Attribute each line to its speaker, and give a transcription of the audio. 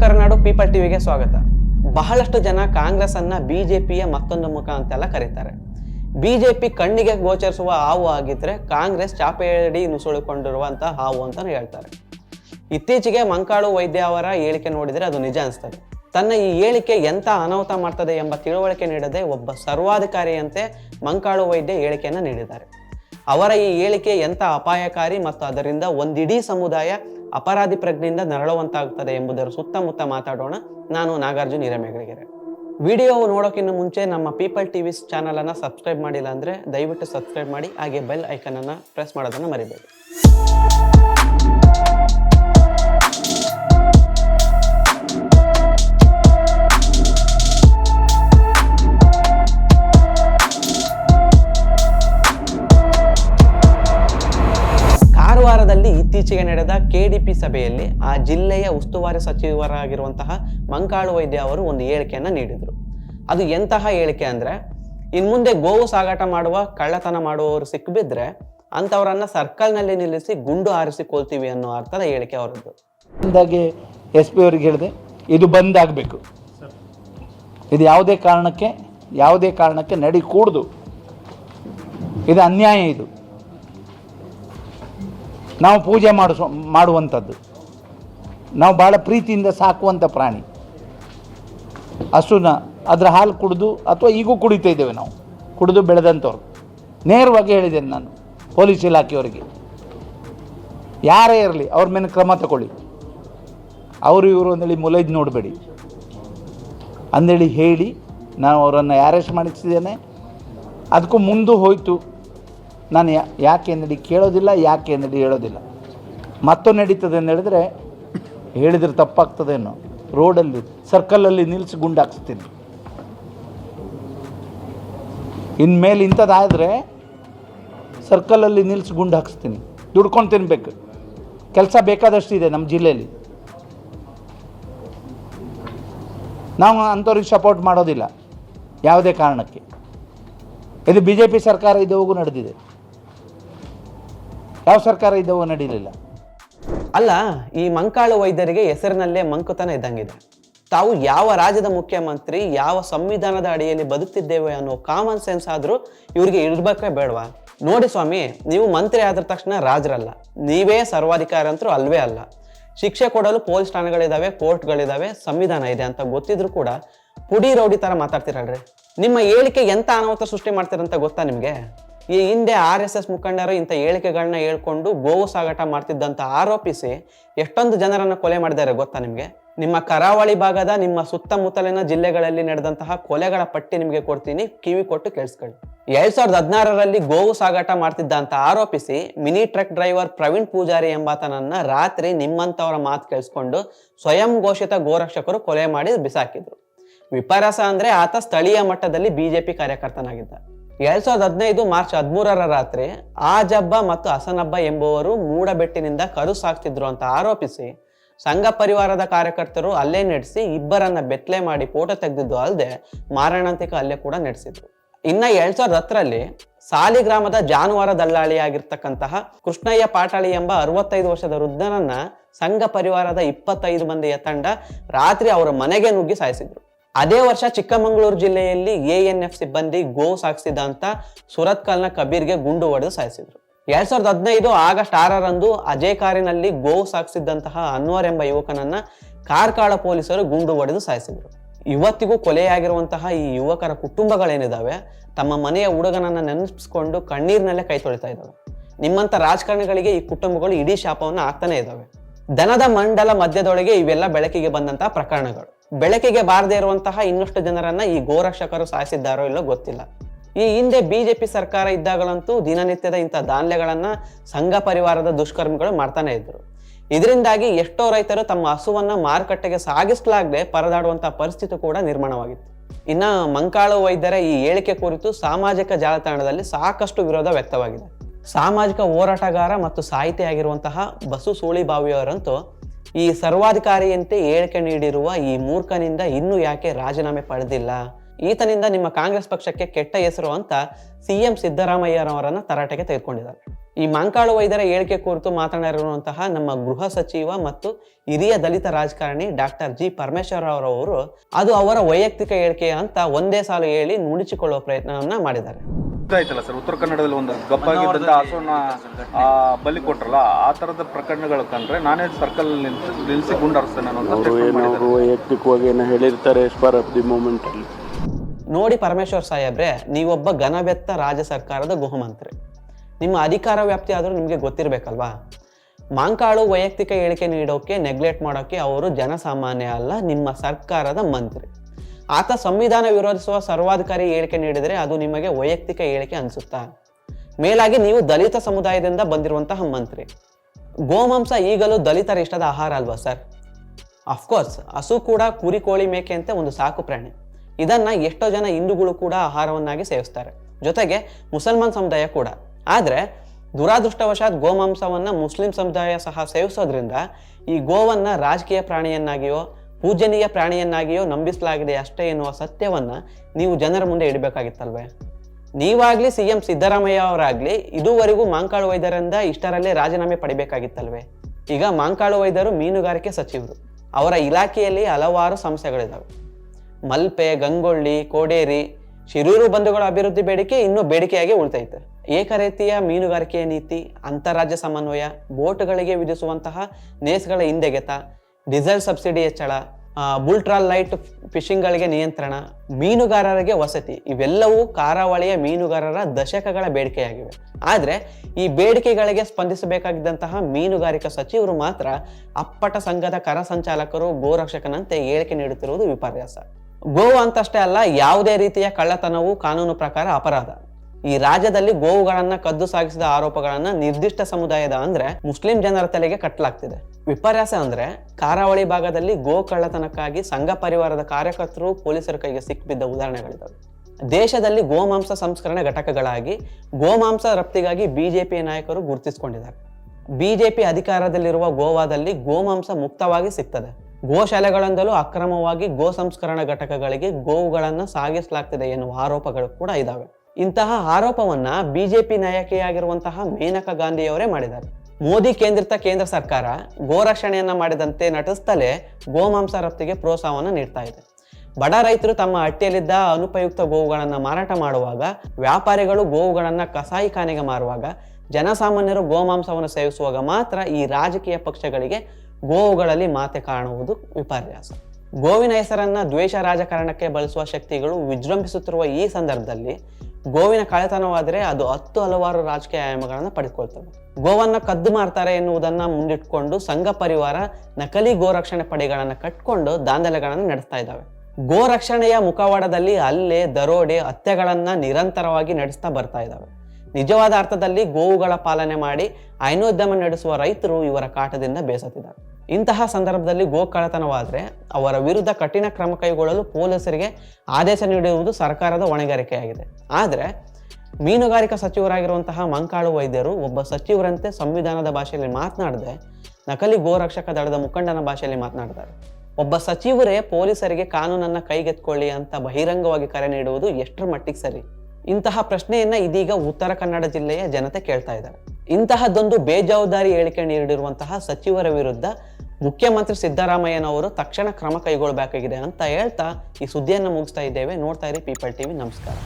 Speaker 1: ಕರುನಾಡು people ಟಿವಿಗೆ ಸ್ವಾಗತ. ಬಹಳಷ್ಟು ಜನ ಕಾಂಗ್ರೆಸ್ ಅನ್ನ ಬಿಜೆಪಿಯ ಮತ್ತೊಂದು ಮುಖ ಅಂತೆಲ್ಲ ಕರೀತಾರೆ. ಬಿಜೆಪಿ ಕಣ್ಣಿಗೆ ಗೋಚರಿಸುವ ಹಾವು ಆಗಿದ್ರೆ ಕಾಂಗ್ರೆಸ್ ಚಾಪೆಯಡಿ ನುಸುಳುಕೊಂಡಿರುವಂತಹ ಹಾವು ಅಂತ ಹೇಳ್ತಾರೆ. ಇತ್ತೀಚೆಗೆ ಮಂಕಾಳು ವೈದ್ಯ ಅವರ ಹೇಳಿಕೆ ನೋಡಿದ್ರೆ ಅದು ನಿಜ ಅನಿಸ್ತದೆ. ತನ್ನ ಈ ಹೇಳಿಕೆ ಎಂತ ಅನಾಹುತ ಮಾಡ್ತದೆ ಎಂಬ ತಿಳುವಳಿಕೆ ನೀಡದೆ ಒಬ್ಬ ಸರ್ವಾಧಿಕಾರಿಯಂತೆ ಮಂಕಾಳು ವೈದ್ಯ ಹೇಳಿಕೆಯನ್ನು ನೀಡಿದ್ದಾರೆ. ಅವರ ಈ ಹೇಳಿಕೆ ಎಂತ ಅಪಾಯಕಾರಿ ಮತ್ತು ಅದರಿಂದ ಒಂದಿಡೀ ಸಮುದಾಯ ಅಪರಾಧಿ ಪ್ರಜ್ಞೆಯಿಂದ ನರಳುವಂತಾಗುತ್ತದೆ ಎಂಬುದರ ಸುತ್ತಮುತ್ತ ಮಾತಾಡೋಣ ನಾನು ನಾಗಾರ್ಜುನ್ ಹಿರೇಮೆಗಳಿಗೆರೆ ವಿಡಿಯೋ ನೋಡೋಕ್ಕಿಂತ ಮುಂಚೆ ನಮ್ಮ ಪೀಪಲ್ ಟಿ ವಿಸ್ ಚಾನಲನ್ನು ಸಬ್ಸ್ಕ್ರೈಬ್ ಮಾಡಿಲ್ಲ ಅಂದರೆ ದಯವಿಟ್ಟು ಸಬ್ಸ್ಕ್ರೈಬ್ ಮಾಡಿ ಹಾಗೆ ಬೆಲ್ ಐಕನನ್ನು ಪ್ರೆಸ್ ಮಾಡೋದನ್ನು ಮರಿಬೇಡಿ. ಇತ್ತೀಚೆಗೆ ನಡೆದ ಕೆಡಿಪಿ ಸಭೆಯಲ್ಲಿ ಆ ಜಿಲ್ಲೆಯ ಉಸ್ತುವಾರಿ ಸಚಿವರಾಗಿರುವಂತಹ ಮಂಕಾಳು ವೈದ್ಯ ಅವರು ಒಂದು ಹೇಳಿಕೆಯನ್ನು ನೀಡಿದರು. ಅದು ಎಂತಹ ಹೇಳಿಕೆ ಅಂದರೆ ಇನ್ನು ಮುಂದೆ ಗೋವು ಸಾಗಾಟ ಮಾಡುವ, ಕಳ್ಳತನ ಮಾಡುವವರು ಸಿಕ್ಕಿಬಿದ್ರೆ ಅಂಥವರನ್ನ ಸರ್ಕಲ್ನಲ್ಲಿ ನಿಲ್ಲಿಸಿ ಗುಂಡು ಹಾರಿಸಿ ಕೊಲ್ತೀವಿ ಅನ್ನೋ ಅರ್ಥದ ಹೇಳಿಕೆ ಅವರದ್ದು.
Speaker 2: ಅಂದಾಗೆ ಎಸ್ ಪಿ ಅವರಿಗೆ ಹೇಳಿದೆ, ಇದು ಬಂದ್ ಆಗಬೇಕು. ಇದು ಯಾವುದೇ ಕಾರಣಕ್ಕೆ ಯಾವುದೇ ಕಾರಣಕ್ಕೆ ನಡಿ ಕೂಡ್ದು. ಇದು ಅನ್ಯಾಯ ಇದು. ನಾವು ಪೂಜೆ ಮಾಡಿಸೋ, ಮಾಡುವಂಥದ್ದು. ನಾವು ಭಾಳ ಪ್ರೀತಿಯಿಂದ ಸಾಕುವಂಥ ಪ್ರಾಣಿ. ಹಸುನ ಅದರ ಹಾಲು ಕುಡಿದು ಅಥವಾ ಈಗೂ ಕುಡಿತಾ ಇದ್ದೇವೆ ನಾವು. ಕುಡಿದು ಬೆಳೆದಂಥವ್ರು. ನೇರವಾಗಿ ಹೇಳಿದ್ದೇನೆ ನಾನು ಪೊಲೀಸ್ ಇಲಾಖೆಯವರಿಗೆ. ಯಾರೇ ಇರಲಿ ಅವ್ರ ಮೇಲೆ ಕ್ರಮ ತಗೊಳ್ಳಿ. ಅವರು ಇವರು ಅಂದೇಳಿ ಮುಲೈದು ನೋಡಬೇಡಿ. ಅಂದೇಳಿ ಹೇಳಿ, ನಾನು ಅವರನ್ನು ಅರೆಸ್ಟ್ ಮಾಡಿಸಿದ್ದೇನೆ. ಅದಕ್ಕೂ ಮುಂದೆ ಹೋಯಿತು. ನಾನು ಯಾಕೆ ನಡಿ ಕೇಳೋದಿಲ್ಲ, ಯಾಕೆ ನಡಿ ಹೇಳೋದಿಲ್ಲ. ಮತ್ತೊಂದು ನಡೀತದೆ ಅಂತ ಹೇಳಿದ್ರೆ ಹೇಳಿದ್ರೆ ತಪ್ಪಾಗ್ತದೇನೋ ರೋಡಲ್ಲಿ ಸರ್ಕಲಲ್ಲಿ ನಿಲ್ಲಿಸಿ ಗುಂಡಾಕ್ಸ್ತೀನಿ ಇನ್ಮೇಲೆ ಇಂಥದ್ದಾದರೆ ಸರ್ಕಲಲ್ಲಿ ನಿಲ್ಲಿಸಿ ಗುಂಡು ಹಾಕ್ಸ್ತೀನಿ. ದುಡ್ಕೊಂಡು ತಿನ್ಬೇಕು. ಕೆಲಸ ಬೇಕಾದಷ್ಟು ಇದೆ ನಮ್ಮ ಜಿಲ್ಲೆಯಲ್ಲಿ. ನಾವು ಅಂಥವ್ರಿಗೆ ಸಪೋರ್ಟ್ ಮಾಡೋದಿಲ್ಲ ಯಾವುದೇ ಕಾರಣಕ್ಕೆ. ಇದು ಬಿ ಜೆ ಪಿ ಸರ್ಕಾರ ಇದ್ದವಾಗೂ ನಡೆದಿದೆ. ಯಾವ ಸರ್ಕಾರ ಇದ್ದವ ನಡೀಲಿಲ್ಲ.
Speaker 1: ಅಲ್ಲ, ಈ ಮಂಕಾಳು ವೈದ್ಯರಿಗೆ ಹೆಸರಿನಲ್ಲೇ ಮಂಕುತನ ಇದ್ದಂಗಿದೆ. ತಾವು ಯಾವ ರಾಜ್ಯದ ಮುಖ್ಯಮಂತ್ರಿ, ಯಾವ ಸಂವಿಧಾನದ ಅಡಿಯಲ್ಲಿ ಬದುಕ್ತಿದ್ದೇವೆ ಅನ್ನೋ ಕಾಮನ್ ಸೆನ್ಸ್ ಆದರೂ ಇವ್ರಿಗೆ ಇರ್ಬೇಕೇ ಬೇಡವಾ? ನೋಡಿ ಸ್ವಾಮಿ, ನೀವು ಮಂತ್ರಿ ಆದ ತಕ್ಷಣ ರಾಜರಲ್ಲ. ನೀವೇ ಸರ್ವಾಧಿಕಾರಿ ಅಂತರೂ ಅಲ್ವೇ ಅಲ್ಲ. ಶಿಕ್ಷೆ ಕೊಡಲು ಪೊಲೀಸ್ ಠಾಣೆಗಳಿದ್ದಾವೆ ಕೋರ್ಟ್ಗಳಿದ್ದಾವೆ ಸಂವಿಧಾನ ಇದೆ ಅಂತ ಗೊತ್ತಿದ್ರು ಕೂಡ ಪುಡಿ ರೌಡಿ ಥರ ಮಾತಾಡ್ತಿರಲ್ರಿ? ನಿಮ್ಮ ಹೇಳಿಕೆ ಎಂಥ ಅನಾಹುತ ಸೃಷ್ಟಿ ಮಾಡ್ತೀರಂತ ಗೊತ್ತಾ ನಿಮ್ಗೆ? ಈ ಹಿಂದೆ ಆರ್ ಎಸ್ ಎಸ್ ಮುಖಂಡರು ಇಂಥ ಹೇಳಿಕೆಗಳನ್ನ ಹೇಳ್ಕೊಂಡು ಗೋವು ಸಾಗಾಟ ಮಾಡ್ತಿದ್ದಂತ ಆರೋಪಿಸಿ ಎಷ್ಟೊಂದು ಜನರನ್ನ ಕೊಲೆ ಮಾಡಿದ್ದಾರೆ ಗೊತ್ತಾ ನಿಮ್ಗೆ? ನಿಮ್ಮ ಕರಾವಳಿ ಭಾಗದ ನಿಮ್ಮ ಸುತ್ತಮುತ್ತಲಿನ ಜಿಲ್ಲೆಗಳಲ್ಲಿ ನಡೆದಂತಹ ಕೊಲೆಗಳ ಪಟ್ಟಿ ನಿಮಗೆ ಕೊಡ್ತೀನಿ, ಕಿವಿ ಕೊಟ್ಟು ಕೇಳಿಸ್ಕೊಳ್ಳಿ. ಎರಡ್ ಸಾವಿರದ ಹದಿನಾರರಲ್ಲಿ ಗೋವು ಸಾಗಾಟ ಮಾಡ್ತಿದ್ದ ಅಂತ ಆರೋಪಿಸಿ mini truck driver Praveen Poojari ಎಂಬಾತನನ್ನ ರಾತ್ರಿ ನಿಮ್ಮಂತವರ ಮಾತು ಕೇಳಿಸ್ಕೊಂಡು ಸ್ವಯಂ ಘೋಷಿತ ಗೋರಕ್ಷಕರು ಕೊಲೆ ಮಾಡಿ ಬಿಸಾಕಿದ್ರು. ವಿಪರಸ ಅಂದ್ರೆ ಆತ ಸ್ಥಳೀಯ ಮಟ್ಟದಲ್ಲಿ ಬಿಜೆಪಿ ಕಾರ್ಯಕರ್ತನಾಗಿದ್ದ. ಎರಡ್ ಸಾವಿರದ ಹದಿನೈದು ಮಾರ್ಚ್ ಹದಿಮೂರರ ರಾತ್ರಿ ಆಜಬ್ಬ ಮತ್ತು ಹಸನಬ್ಬ ಎಂಬುವರು ಮೂಡಬೆಟ್ಟಿನಿಂದ ಕರು ಸಾಕ್ತಿದ್ರು ಅಂತ ಆರೋಪಿಸಿ ಸಂಘ ಪರಿವಾರದ ಕಾರ್ಯಕರ್ತರು ಅಲ್ಲೇ ನಡೆಸಿ ಇಬ್ಬರನ್ನ ಬೆತ್ತಲೆ ಮಾಡಿ ಫೋಟೋ ತೆಗೆದಿದ್ದು ಅಲ್ಲದೆ ಮಾರಣಾಂತಿಕ ಅಲ್ಲೇ ಕೂಡ ನಡೆಸಿದ್ರು. ಇನ್ನ ಎರಡ್ ಸಾವಿರದ ಹತ್ತರಲ್ಲಿ ಸಾಲಿಗ್ರಾಮದ ಜಾನುವಾರ ದಲ್ಲಾಳಿಯಾಗಿರ್ತಕ್ಕಂತಹ ಕೃಷ್ಣಯ್ಯ ಪಾಟಾಳಿ ಎಂಬ ಅರವತ್ತೈದು ವರ್ಷದ ವೃದ್ಧನನ್ನ ಸಂಘ ಪರಿವಾರದ ಇಪ್ಪತ್ತೈದು ಮಂದಿಯ ತಂಡ ರಾತ್ರಿ ಅವರ ಮನೆಗೆ ನುಗ್ಗಿ ಸಾಯಿಸಿದ್ರು. ಅದೇ ವರ್ಷ ಚಿಕ್ಕಮಗಳೂರು ಜಿಲ್ಲೆಯಲ್ಲಿ ಎ ಎನ್ ಎಫ್ ಸಿಬ್ಬಂದಿ ಗೋ ಸಾಗಿಸಿದ ಅಂತ ಸುರತ್ಕಲ್ನ ಕಬೀರ್ಗೆ ಗುಂಡು ಹೊಡೆದು ಸಾಯಿಸಿದ್ರು. ಎರಡ್ ಸಾವಿರದ ಹದಿನೈದು ಆಗಸ್ಟ್ ಆರರಂದು ಅಜಯ್ ಕಾರಿನಲ್ಲಿ ಗೋ ಸಾಗಿಸಿದ್ದಂತಹ ಅನ್ವರ್ ಎಂಬ ಯುವಕನನ್ನ ಕಾರ್ಕಾಳ ಪೊಲೀಸರು ಗುಂಡು ಹೊಡೆದು ಸಾಯಿಸಿದ್ರು. ಇವತ್ತಿಗೂ ಕೊಲೆಯಾಗಿರುವಂತಹ ಈ ಯುವಕರ ಕುಟುಂಬಗಳೇನಿದಾವೆ, ತಮ್ಮ ಮನೆಯ ಹುಡುಗನನ್ನ ನೆನಪಿಸ್ಕೊಂಡು ಕಣ್ಣೀರಿನಲ್ಲೇ ಕೈ ತೊಳಿತಾ ಇದ್ದಾವೆ. ನಿಮ್ಮಂತ ರಾಜಕಾರಣಿಗಳಿಗೆ ಈ ಕುಟುಂಬಗಳು ಇಡೀ ಶಾಪವನ್ನ ಆಗ್ತಾನೆ ಇದ್ದಾವೆ. ದನದ ಮಂಡಲ ಮಧ್ಯದೊಳಗೆ ಇವೆಲ್ಲ ಬೆಳಕಿಗೆ ಬಂದಂತಹ ಪ್ರಕರಣಗಳು. ಬೆಳಕಿಗೆ ಬಾರದೇ ಇರುವಂತಹ ಇನ್ನಷ್ಟು ಜನರನ್ನ ಈ ಗೋರಕ್ಷಕರು ಸಾಯಿಸಿದ್ದಾರೋ ಇಲ್ಲೋ ಗೊತ್ತಿಲ್ಲ. ಈ ಹಿಂದೆ ಬಿಜೆಪಿ ಸರ್ಕಾರ ಇದ್ದಾಗಲಂತೂ ದಿನನಿತ್ಯದ ಇಂಥ ದಾನ್ಯಗಳನ್ನ ಸಂಘ ಪರಿವಾರದ ದುಷ್ಕರ್ಮಿಗಳು ಮಾಡ್ತಾನೆ ಇದ್ರು. ಇದರಿಂದಾಗಿ ಎಷ್ಟೋ ರೈತರು ತಮ್ಮ ಹಸುವನ್ನ ಮಾರುಕಟ್ಟೆಗೆ ಸಾಗಿಸಲಾಗದೆ ಪರದಾಡುವಂತಹ ಪರಿಸ್ಥಿತಿ ಕೂಡ ನಿರ್ಮಾಣವಾಗಿತ್ತು. ಇನ್ನ ಮಂಕಾಳು ವೈದ್ಯರ ಈ ಹೇಳಿಕೆ ಕುರಿತು ಸಾಮಾಜಿಕ ಜಾಲತಾಣದಲ್ಲಿ ಸಾಕಷ್ಟು ವಿರೋಧ ವ್ಯಕ್ತವಾಗಿದೆ. ಸಾಮಾಜಿಕ ಹೋರಾಟಗಾರ ಮತ್ತು ಸಾಹಿತಿಯಾಗಿರುವಂತಹ ಬಸು ಸೂಳಿಬಾವಿಯವರಂತೂ ಈ ಸರ್ವಾಧಿಕಾರಿಯಂತೆ ಹೇಳಿಕೆ ನೀಡಿರುವ ಈ ಮೂರ್ಖನಿಂದ ಇನ್ನೂ ಯಾಕೆ ರಾಜೀನಾಮೆ ಪಡೆದಿಲ್ಲ? ಈತನಿಂದ ನಿಮ್ಮ ಕಾಂಗ್ರೆಸ್ ಪಕ್ಷಕ್ಕೆ ಕೆಟ್ಟ ಹೆಸರು ಅಂತ ಸಿಎಂ ಸಿದ್ದರಾಮಯ್ಯನವರನ್ನ ತರಾಟೆಗೆ ತೆಗೆದುಕೊಂಡಿದ್ದಾರೆ. ಈ ಮಂಕಾಳು ವೈದ್ಯರ ಹೇಳಿಕೆ ಕುರಿತು ಮಾತನಾಡಿರುವಂತಹ ನಮ್ಮ ಗೃಹ ಸಚಿವ ಮತ್ತು ಹಿರಿಯ ದಲಿತ ರಾಜಕಾರಣಿ ಡಾಕ್ಟರ್ ಜಿ ಪರಮೇಶ್ವರ ಅವರವರು ಅದು ಅವರ ವೈಯಕ್ತಿಕ ಹೇಳಿಕೆ ಅಂತ ಒಂದೇ ಸಾಲು ಹೇಳಿ ನುಡಿಸಿಕೊಳ್ಳುವ ಪ್ರಯತ್ನವನ್ನ ಮಾಡಿದ್ದಾರೆ.
Speaker 3: ಆಯ್ತಲ್ಲ ಸರ್? ಉತ್ತರ ಕನ್ನಡದಲ್ಲಿ ಒಂದು ಗಪ್ಪಾಗಿದ್ದಂತ ಹಸುವನ್ನ ಆ, ಬಲಿ ಕೊಟ್ರಲ್ಲ ಆ ತರದ ಪ್ರಕರಣಗಳು ಕಂಡ್ರೆ ನಾನೇ ಸರ್ಕಲ್ ನಿಲ್ಸಿ ನಿಲ್ಸಿ ಗುಂಡಾರಿಸ್ತೇನೆ
Speaker 4: ಅವರು ವೈಯಕ್ತಿಕವಾಗಿ ಏನೋ ಹೇಳಿರ್ತಾರೆ ಸ್ಪರ್ ಆಫ್ ದಿ ಮೂಮೆಂಟ್ ಅಲ್ಲಿ.
Speaker 1: ನೋಡಿ ಪರಮೇಶ್ವರ್ ಸಾಹೇಬ್ರೆ ನೀವೊಬ್ಬ ಘನವೆತ್ತ ರಾಜ್ಯ ಸರ್ಕಾರದ ಗೃಹಮಂತ್ರಿ. ನಿಮ್ಮ ಅಧಿಕಾರ ವ್ಯಾಪ್ತಿ ಆದರೂ ನಿಮಗೆ ಗೊತ್ತಿರಬೇಕಲ್ವಾ? ಮಾಂಕಾಳು ವೈಯಕ್ತಿಕ ಹೇಳಿಕೆ ನೀಡೋಕೆ ನೆಗ್ಲೆಕ್ಟ್ ಮಾಡೋಕೆ ಅವರು ಜನಸಾಮಾನ್ಯ ಅಲ್ಲ ನಿಮ್ಮ ಸರ್ಕಾರದ ಮಂತ್ರಿ. ಆತ ಸಂವಿಧಾನ ವಿರೋಧಿಸುವ ಸರ್ವಾಧಿಕಾರಿ ಹೇಳಿಕೆ ನೀಡಿದರೆ ಅದು ನಿಮಗೆ ವೈಯಕ್ತಿಕ ಹೇಳಿಕೆ ಅನಿಸುತ್ತಾ? ಮೇಲಾಗಿ ನೀವು ದಲಿತ ಸಮುದಾಯದಿಂದ ಬಂದಿರುವಂತಹ ಮಂತ್ರಿ. ಗೋಮಾಂಸ ಈಗಲೂ ದಲಿತರ ಇಷ್ಟದ ಆಹಾರ ಅಲ್ವಾ ಸರ್? ಅಫ್ಕೋರ್ಸ್ ಹಸು ಕೂಡ ಕುರಿ ಕೋಳಿ ಮೇಕೆ ಅಂತ ಒಂದು ಸಾಕು ಪ್ರಾಣಿ. ಇದನ್ನ ಎಷ್ಟೋ ಜನ ಹಿಂದೂಗಳು ಕೂಡ ಆಹಾರವನ್ನಾಗಿ ಸೇವಿಸ್ತಾರೆ. ಜೊತೆಗೆ ಮುಸಲ್ಮಾನ್ ಸಮುದಾಯ ಕೂಡ. ಆದರೆ ದುರಾದೃಷ್ಟವಶಾತ್ ಗೋಮಾಂಸವನ್ನು ಮುಸ್ಲಿಂ ಸಮುದಾಯ ಸಹ ಸೇವಿಸೋದ್ರಿಂದ ಈ ಗೋವನ್ನ ರಾಜಕೀಯ ಪ್ರಾಣಿಯನ್ನಾಗಿಯೋ ಪೂಜನೀಯ ಪ್ರಾಣಿಯನ್ನಾಗಿಯೋ ನಂಬಿಸಲಾಗಿದೆ ಅಷ್ಟೇ ಎನ್ನುವ ಸತ್ಯವನ್ನ ನೀವು ಜನರ ಮುಂದೆ ಇಡಬೇಕಾಗಿತ್ತಲ್ವೇ? ನೀವಾಗಲಿ ಸಿ ಎಂ ಸಿದ್ದರಾಮಯ್ಯ ಅವರಾಗಲಿ ಇದುವರೆಗೂ ಮಾಂಕಾಳು ವೈದ್ಯರಿಂದ ಇಷ್ಟರಲ್ಲೇ ರಾಜೀನಾಮೆ ಪಡಿಬೇಕಾಗಿತ್ತಲ್ವೇ? ಈಗ ಮಾಂಕಾಳು ವೈದ್ಯರು ಮೀನುಗಾರಿಕೆ ಸಚಿವರು. ಅವರ ಇಲಾಖೆಯಲ್ಲಿ ಹಲವಾರು ಸಮಸ್ಯೆಗಳಿದ್ದಾವೆ ಮಲ್ಪೆ, ಗಂಗೊಳ್ಳಿ, ಕೋಡೇರಿ, ಶಿರೂರು ಬಂಧುಗಳ ಅಭಿವೃದ್ಧಿ ಬೇಡಿಕೆ ಇನ್ನೂ ಬೇಡಿಕೆಯಾಗಿ ಉಳಿತೈತೆ. ಏಕರೀತಿಯ ಮೀನುಗಾರಿಕೆಯ ನೀತಿ, ಅಂತಾರಾಜ್ಯ ಸಮನ್ವಯ, ಬೋಟ್ಗಳಿಗೆ ವಿಧಿಸುವಂತಹ ನೇಸ್ಗಳ ಹಿಂದೆಗೆತ ಡೀಸೆಲ್ ಸಬ್ಸಿಡಿ ಹೆಚ್ಚಳ ಬುಲ್ಟ್ರಾಲ್ ಲೈಟ್ ಫಿಶಿಂಗ್ಗಳಿಗೆ ನಿಯಂತ್ರಣ, ಮೀನುಗಾರರಿಗೆ ವಸತಿ, ಇವೆಲ್ಲವೂ ಕಾರಾವಳಿಯ ಮೀನುಗಾರರ ದಶಕಗಳ ಬೇಡಿಕೆಯಾಗಿವೆ. ಆದರೆ ಈ ಬೇಡಿಕೆಗಳಿಗೆ ಸ್ಪಂದಿಸಬೇಕಾಗಿದ್ದಂತಹ ಮೀನುಗಾರಿಕಾ ಸಚಿವರು ಮಾತ್ರ ಅಪ್ಪಟ ಸಂಘದ ಕರ ಸಂಚಾಲಕರು, ಗೋರಕ್ಷಕನಂತೆ ಹೇಳಿಕೆ ನೀಡುತ್ತಿರುವುದು ವಿಪರ್ಯಾಸ. ಗೋವು ಅಂತಷ್ಟೇ ಅಲ್ಲ, ಯಾವುದೇ ರೀತಿಯ ಕಳ್ಳತನವು ಕಾನೂನು ಪ್ರಕಾರ ಅಪರಾಧ. ಈ ರಾಜ್ಯದಲ್ಲಿ ಗೋವುಗಳನ್ನ ಕದ್ದು ಸಾಗಿಸಿದ ಆರೋಪಗಳನ್ನ ನಿರ್ದಿಷ್ಟ ಸಮುದಾಯದ ಅಂದ್ರೆ ಮುಸ್ಲಿಂ ಜನರ ತಲೆಗೆ ಕಟ್ಟಲಾಗ್ತಿದೆ ವಿಪರ್ಯಾಸ ಅಂದ್ರೆ ಕಾರಾವಳಿ ಭಾಗದಲ್ಲಿ ಗೋ ಕಳ್ಳತನಕ್ಕಾಗಿ ಸಂಘ ಪರಿವಾರದ ಕಾರ್ಯಕರ್ತರು ಪೊಲೀಸರ ಕೈಗೆ ಸಿಕ್ಕಿಬಿದ್ದ ಉದಾಹರಣೆಗಳಿದ್ದಾವೆ ದೇಶದಲ್ಲಿ ಗೋಮಾಂಸ ಸಂಸ್ಕರಣೆ ಘಟಕಗಳಾಗಿ ಗೋಮಾಂಸ ರಫ್ತಿಗಾಗಿ ಬಿಜೆಪಿ ನಾಯಕರು ಗುರುತಿಸಿಕೊಂಡಿದ್ದಾರೆ. ಬಿಜೆಪಿ ಅಧಿಕಾರದಲ್ಲಿರುವ ಗೋವಾದಲ್ಲಿ ಗೋಮಾಂಸ ಮುಕ್ತವಾಗಿ ಸಿಗ್ತದೆ. ಗೋಶಾಲೆಗಳಿಂದಲೂ ಅಕ್ರಮವಾಗಿ ಗೋ ಸಂಸ್ಕರಣ ಘಟಕಗಳಿಗೆ ಗೋವುಗಳನ್ನು ಸಾಗಿಸಲಾಗ್ತಿದೆ ಎನ್ನುವ ಆರೋಪಗಳು ಕೂಡ ಇದಾವೆ. ಇಂತಹ ಆರೋಪವನ್ನ ಬಿಜೆಪಿ ನಾಯಕಿಯಾಗಿರುವಂತಹ ಮೇನಕಾ ಗಾಂಧಿಯವರೇ ಮಾಡಿದ್ದಾರೆ. ಮೋದಿ ಕೇಂದ್ರಿತ ಕೇಂದ್ರ ಸರ್ಕಾರ ಗೋರಕ್ಷಣೆಯನ್ನ ಮಾಡಿದಂತೆ ನಟಿಸ್ತಲೇ ಗೋಮಾಂಸ ರಫ್ತಿಗೆ ಪ್ರೋತ್ಸಾಹವನ್ನು ನೀಡ್ತಾ ಇದೆ. ಬಡ ರೈತರು ತಮ್ಮ ಹಟ್ಟಿಯಲ್ಲಿದ್ದ ಅನುಪಯುಕ್ತ ಗೋವುಗಳನ್ನು ಮಾರಾಟ ಮಾಡುವಾಗ, ವ್ಯಾಪಾರಿಗಳು ಗೋವುಗಳನ್ನು ಕಸಾಯಿಖಾನೆಗೆ ಮಾರುವಾಗ, ಜನಸಾಮಾನ್ಯರು ಗೋಮಾಂಸವನ್ನು ಸೇವಿಸುವಾಗ ಮಾತ್ರ ಈ ರಾಜಕೀಯ ಪಕ್ಷಗಳಿಗೆ ಗೋವುಗಳಲ್ಲಿ ಮಾತೆ ಕಾಣುವುದು ವಿಪರ್ಯಾಸ. ಗೋವಿನ ಹೆಸರನ್ನ ದ್ವೇಷ ರಾಜಕಾರಣಕ್ಕೆ ಬಳಸುವ ಶಕ್ತಿಗಳು ವಿಜೃಂಭಿಸುತ್ತಿರುವ ಈ ಸಂದರ್ಭದಲ್ಲಿ ಗೋವಿನ ಕಳೆತನವಾದರೆ ಅದು ಹತ್ತು ಹಲವಾರು ರಾಜಕೀಯ ಆಯಾಮಗಳನ್ನು ಪಡೆದುಕೊಳ್ತವೆ. ಗೋವನ್ನ ಕದ್ದು ಮಾಡ್ತಾರೆ ಎನ್ನುವುದನ್ನು ಮುಂದಿಟ್ಕೊಂಡು ಸಂಘ ಪರಿವಾರ, ನಕಲಿ ಗೋರಕ್ಷಣೆ ಪಡೆಗಳನ್ನು ಕಟ್ಕೊಂಡು ದಾಂಧಲೆಗಳನ್ನು ನಡೆಸ್ತಾ ಇದ್ದಾವೆ. ಗೋರಕ್ಷಣೆಯ ಮುಖವಾಡದಲ್ಲಿ ಅಲ್ಲೇ ದರೋಡೆ, ಹತ್ಯೆಗಳನ್ನು ನಿರಂತರವಾಗಿ ನಡೆಸ್ತಾ ಬರ್ತಾ ಇದ್ದಾವೆ. ನಿಜವಾದ ಅರ್ಥದಲ್ಲಿ ಗೋವುಗಳ ಪಾಲನೆ ಮಾಡಿ, ಹೈನೋದ್ಯಮ ನಡೆಸುವ ರೈತರು ಇವರ ಕಾಟದಿಂದ ಬೇಸತ್ತಿದ್ದಾರೆ. ಇಂತಹ ಸಂದರ್ಭದಲ್ಲಿ ಗೋ ಕಳ್ಳತನವಾದರೆ ಅವರ ವಿರುದ್ಧ ಕಠಿಣ ಕ್ರಮ ಕೈಗೊಳ್ಳಲು ಪೊಲೀಸರಿಗೆ ಆದೇಶ ನೀಡಿರುವುದು ಸರ್ಕಾರದ ಹೊಣೆಗಾರಿಕೆಯಾಗಿದೆ. ಆದರೆ ಮೀನುಗಾರಿಕಾ ಸಚಿವರಾಗಿರುವಂತಹ ಮಂಕಾಳು ವೈದ್ಯರು ಒಬ್ಬ ಸಚಿವರಂತೆ ಸಂವಿಧಾನದ ಭಾಷೆಯಲ್ಲಿ ಮಾತನಾಡದೆ ನಕಲಿ ಗೋರಕ್ಷಕ ದಳದ ಮುಖಂಡನ ಭಾಷೆಯಲ್ಲಿ ಮಾತನಾಡ್ತಾರೆ ಒಬ್ಬ ಸಚಿವರೇ ಪೊಲೀಸರಿಗೆ ಕಾನೂನನ್ನ ಕೈಗೆತ್ಕೊಳ್ಳಿ ಅಂತ ಬಹಿರಂಗವಾಗಿ ಕರೆ ನೀಡುವುದು ಎಷ್ಟರ ಮಟ್ಟಿಗೆ ಸರಿ? ಇಂತಹ ಪ್ರಶ್ನೆಯನ್ನ ಇದೀಗ ಉತ್ತರ ಕನ್ನಡ ಜಿಲ್ಲೆಯ ಜನತೆ ಕೇಳ್ತಾ ಇದ್ದಾರೆ. ಇಂತಹದ್ದೊಂದು ಬೇಜವಾಬ್ದಾರಿ ಹೇಳಿಕೆ ನೀಡಿರುವಂತಹ ಸಚಿವರ ವಿರುದ್ಧ ಮುಖ್ಯಮಂತ್ರಿ ಸಿದ್ದರಾಮಯ್ಯನವರು ತಕ್ಷಣ ಕ್ರಮ ಕೈಗೊಳ್ಳಬೇಕಾಗಿದೆ ಅಂತ ಹೇಳ್ತಾ ಈ ಸುದ್ದಿಯನ್ನು ಮುಗಿಸ್ತಾ ಇದ್ದೇವೆ. ನೋಡ್ತಾ ಇರಿ ಪೀಪಲ್ ಟಿವಿ ನಮಸ್ಕಾರ.